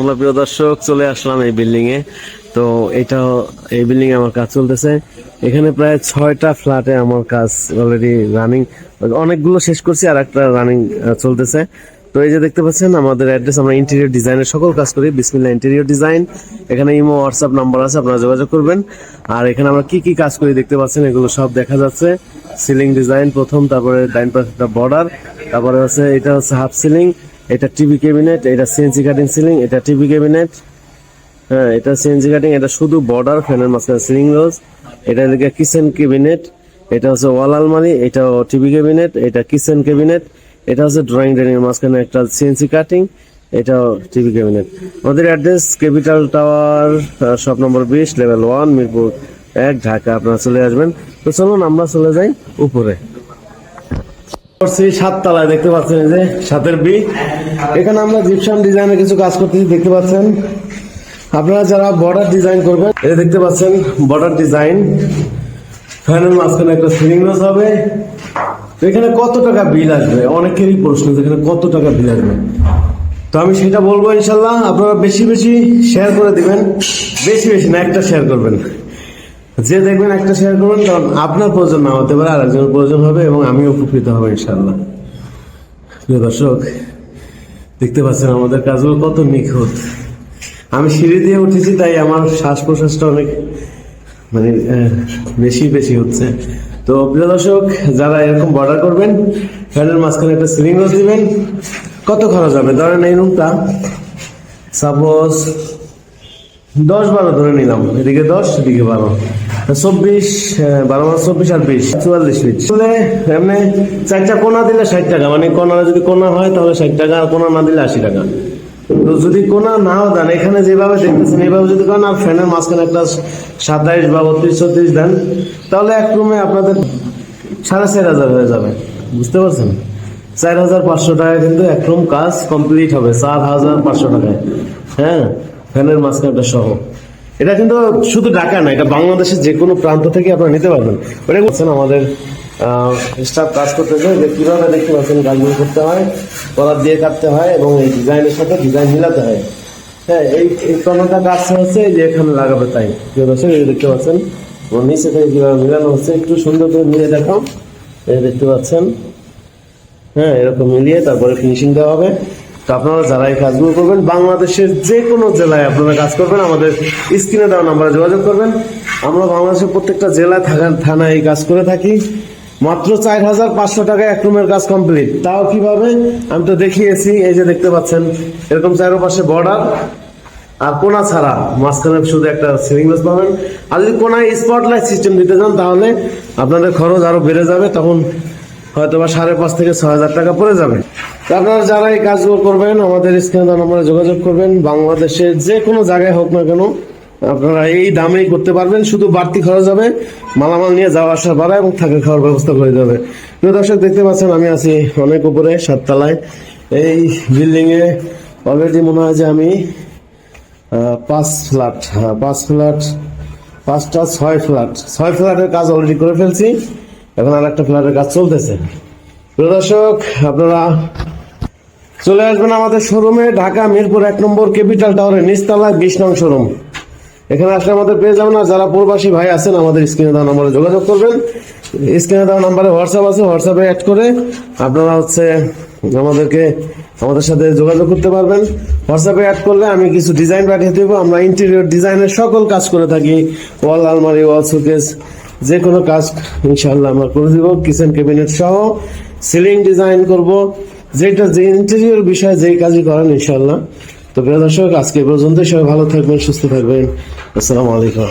হলো প্রিয় দর্শক, চলে আসলাম এই বিল্ডিং এ। তো এটা, এই বিল্ডিং এ আমার কাজ চলতেছে। এখানে প্রায় ছয়টা ফ্ল্যাটে আমার কাজ অলরেডি রানিং অনেকগুলো শেষ করছি আর একটা রানিং চলতেছে। তো এই যে দেখতে পাচ্ছেন, আমাদের অ্যাড্রেস আমরা ইন্টেরিয়র ডিজাইনের সকল কাজ করি। বিসমিল্লা ইন্টেরিয়র ডিজাইন এখানে ইমো হোয়াটসঅ্যাপ নাম্বার আছে, আপনারা যোগাযোগ করবেন। আর এখানে আমরা কি কি কাজ করি দেখতে পাচ্ছেন, এগুলো সব দেখা যাচ্ছে। সিলিং ডিজাইন প্রথম, তারপরে ডাইন পাশে বর্ডার তারপরে হচ্ছে, এটা হচ্ছে হাফ সিলিং এটা টিভি ক্যাবিনেট, এটা সিএনসি কাটিং সিলিং, এটা টিভি ক্যাবিনেট। হ্যাঁ এটা সিএনজি কাটিং, এটা শুধু বর্ডার, ফ্যানের মাঝখানে সিলিং রোজ। এটা দিকে কিচেন ক্যাবিনেট, এটা হচ্ছে ওয়াল আলমারি এটা টিভি ক্যাবিনেট, এটা কিচেন ক্যাবিনেট, এটা হচ্ছে ড্রয়িং ডাইনিং মাঝখানে একটা সিএনসি কাটিং এটা টিভি ক্যাবিনেট। আমাদের address, capital tower shop number বিশ, লেভেল ওয়ান, মিরপুর এক, ঢাকা, আপনারা চলে আসবেন। তো চলুন, আমরা চলে যাই উপরে। করছি দেখতে পাচ্ছেন যে সাতের বি এখানে আমরা জিপসাম ডিজাইনের কিছু কাজ করতেছি, দেখতে পাচ্ছেন। আপনারা যারা বর্ডার ডিজাইন করবেন যে দেখতে পাচ্ছেন বর্ডার ডিজাইন ফ্যানের মাঝখানে একটা সিলিং রোজ হবে। এখানে কত টাকা বিল আসবে? অনেকেরই প্রশ্ন এখানে কত টাকা বিল আসবে? তো আমি সেটা বলব ইনশাল্লাহ আপনারা বেশি বেশি শেয়ার করে দিবেন। বেশি বেশি না, একটা শেয়ার করবেন। যে দেখবেন একটা শেয়ার করবেন, কারণ আপনার প্রয়োজন না হতে পারে আরেকজনের প্রয়োজন হবে এবং আমি উপকৃত হব ইনশাল্লাহ প্রিয় দর্শক, দেখতে পাচ্ছেন আমাদের কাজগুলো কত নিখুঁত। আমি সিঁড়ি দিয়ে উঠেছি, তাই আমার শ্বাস প্রশ্বাসটা অনেক মানে বেশি বেশি হচ্ছে। তো প্রিয় দর্শক, যারা এরকম বর্ডার করবেন, ফ্যানের মাঝখানে একটা সিলিং রোজ দিবেন, কত খরচ হবে? ধরেন এই রুমটা সাপোজ দশ বারো ধরে নিলাম, এদিকে দশ, এদিকে বারো। চব্বিশ বারো মাস চব্বিশ আর বিশ, চুয়াল্লিশ ফিট তাহলে এমনি চারটা কোনা দিলে ষাট টাকা মানে কোনা যদি কোনা হয় তাহলে ষাট টাকা, আর কোনা না দিলে আশি টাকা। তো যদি কোনা নাও দেন, এখানে যেভাবে দেখতেছেন এইভাবে যদি করেন, আর ফ্যানের মাঝখানে একটা সাতাইশ বা বত্রিশ, ছত্রিশ দেন, তাহলে এক রুমে আপনাদের সাড়ে চার হাজার হয়ে যাবে। বুঝতে পারছেন? চার হাজার পাঁচশো টাকা কিন্তু এক রুম কাজ কমপ্লিট হবে, চার হাজার পাঁচশো টাকায়। হ্যাঁ? ফ্যানের মাঝখানটা সহ এটা কিন্তু শুধু ঢাকা না, এটা বাংলাদেশের যে কোনো প্রান্ত থেকে আপনারা নিতে পারবেন। ওটা বলছেন আমাদের স্টাফ কাজ করতেছে যে কীভাবে দেখতে পাচ্ছেন কাজগুলো করতে হয় কলার দিয়ে কাটতে হয় এবং এই ডিজাইনের সাথে ডিজাইন মিলাতে হয়। হ্যাঁ এই এই কাজ হচ্ছে যে এখানে লাগাবে তাই। প্রিয় এই দেখতে পাচ্ছেন, এবং নিচে থেকে কীভাবে মিলানো হচ্ছে, একটু সুন্দর করে মিলিয়ে দেখাও। এই দেখতে পাচ্ছেন হ্যাঁ এরকম মিলিয়ে তারপরে ফিনিশিং দেওয়া হবে। আপনারা যারা এই কাজগুলো করবেন, বাংলাদেশের যে কোনো জেলায় আপনারা কাজ করবেন, আমাদের স্ক্রিনে দেওয়া নাম্বারে যোগাযোগ করবেন। আমরা বাংলাদেশের প্রত্যেকটা জেলায় থাকা থানায় এই কাজ করে থাকি। মাত্র চার হাজার পাঁচশো টাকা এক রুমের কাজ কমপ্লিট। তাও কীভাবে? আমি তো দেখিয়েছি, এই যে দেখতে পাচ্ছেন, এরকম চারোপাশে বর্ডার আর কোনা ছাড়া, মাঝখানে শুধু একটা সিলিং গ্লাস পাবেন। আর যদি কোনায় স্পটলাইট সিস্টেম দিতে চান, তাহলে আপনাদের খরচ আরও বেড়ে যাবে। তখন হয়তো বা সাড়ে পাঁচ থেকে ছয় হাজার টাকা পড়ে যাবে। আপনারা যারা এই কাজগুলো করবেন, আমাদের স্ক্রিনে নম্বরে যোগাযোগ করবেন। বাংলাদেশের যে কোনো জায়গায় হোক না কেন, আপনারা এই দামেই করতে পারবেন। শুধু বাড়তি খরচ হবে, মালামাল নিয়ে যাওয়া আসা ভাড়া এবং থাকা খাওয়ার ব্যবস্থা করে দেবে প্রিয় দর্শক, দেখতে পাচ্ছেন আমি আছি অনেক উপরে, সাততলায়। এই বিল্ডিং এ অলরেডি মনে হয় যে আমি পাঁচ ফ্ল্যাট হ্যাঁ পাঁচ ফ্ল্যাট, পাঁচটা, ছয় ফ্ল্যাট। ছয় ফ্ল্যাটের কাজ অলরেডি করে ফেলছি। এখন আর একটা ফ্ল্যাটের কাজ চলতেছে। প্রদর্শক আপনারা চলে আসবেন আমাদের শোরুমে ঢাকা মিরপুর এক নম্বর ক্যাপিটাল টাওয়ারের নিচতলায়, বিশ নং শোরুম এখানে আসলে আমাদের পেয়ে যাবেন, আর যারা প্রবাসী ভাই আছেন, আমাদের স্ক্রিনে দেওয়া নাম্বারে যোগাযোগ করবেন। স্ক্রিনে দেওয়া নাম্বারে হোয়াটসঅ্যাপ আছে হোয়াটসঅ্যাপে অ্যাড করে আপনারা হচ্ছে আমাদেরকে, আমাদের সাথে যোগাযোগ করতে পারবেন। হোয়াটসঅ্যাপে অ্যাড করলে আমি কিছু ডিজাইন পাঠিয়ে দেবো। আমরা ইন্টেরিয়র ডিজাইনের সকল কাজ করে থাকি। ওয়াল আলমারি ওয়াল শোকেস যে কোনো কাজ ইনশাল্লাহ আমরা করে দিব। কিচেন ক্যাবিনেট সহ সিলিং ডিজাইন করব। যেটা যে ইন্টেরিয়র বিষয়ে যেই কাজই করেন ইনশাল্লাহ তো প্রিয় দর্শক, আজকে পর্যন্ত সবাই ভালো থাকবেন, সুস্থ থাকবেন। আসসালামু আলাইকুম।